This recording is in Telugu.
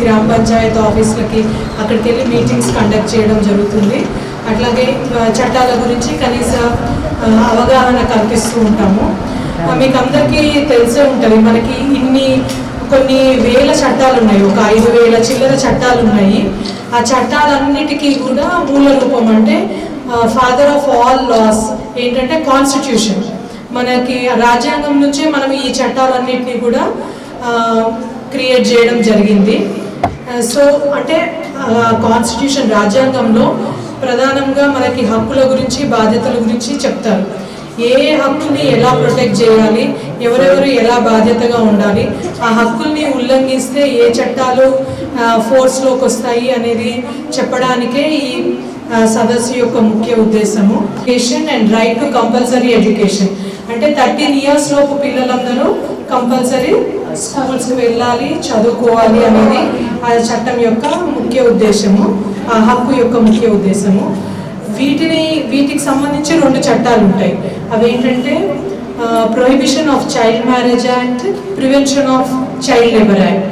గ్రామ పంచాయత్ ఆఫీసులకి అక్కడికి వెళ్ళి మీటింగ్స్ కండక్ట్ చేయడం జరుగుతుంది. అట్లాగే చట్టాల గురించి కనీస అవగాహన కల్పిస్తూ ఉంటాము. మీకు అందరికీ తెలిసే ఉంటుంది మనకి ఇన్ని కొన్ని వేల చట్టాలు ఉన్నాయి ఒక ఐదు వేల చిల్లర చట్టాలు ఉన్నాయి ఆ చట్టాలన్నిటికీ కూడా మూల రూపం అంటే ఫాదర్ ఆఫ్ ఆల్ లాస్ ఏంటంటే కాన్స్టిట్యూషన్ మనకి రాజ్యాంగం నుంచే మనం ఈ చట్టాలన్నింటినీ కూడా క్రియేట్ చేయడం జరిగింది. సో అంటే కాన్స్టిట్యూషన్ రాజ్యాంగంలో ప్రధానంగా మనకి హక్కుల గురించి బాధ్యతల గురించి చెప్తారు. ఏ హక్కుని ఎలా ప్రొటెక్ట్ చేయాలి ఎవరెవరు ఎలా బాధ్యతగా ఉండాలి ఆ హక్కుల్ని ఉల్లంఘిస్తే ఏ చట్టాలు ఫోర్స్లోకి వస్తాయి అనేది చెప్పడానికే ఈ సదస్సు యొక్క ముఖ్య ఉద్దేశము. Education and right to compulsory education అంటే థర్టీన్ ఇయర్స్ లోపు పిల్లలందరూ కంపల్సరీ స్కూల్స్కి వెళ్ళాలి చదువుకోవాలి అనేది ఆ చట్టం యొక్క ముఖ్య ఉద్దేశము ఆ హక్కు యొక్క ముఖ్య ఉద్దేశము. వీటిని వీటికి సంబంధించి రెండు చట్టాలు ఉంటాయి. అవి ఏంటంటే prohibition of child marriage act prevention of child labour act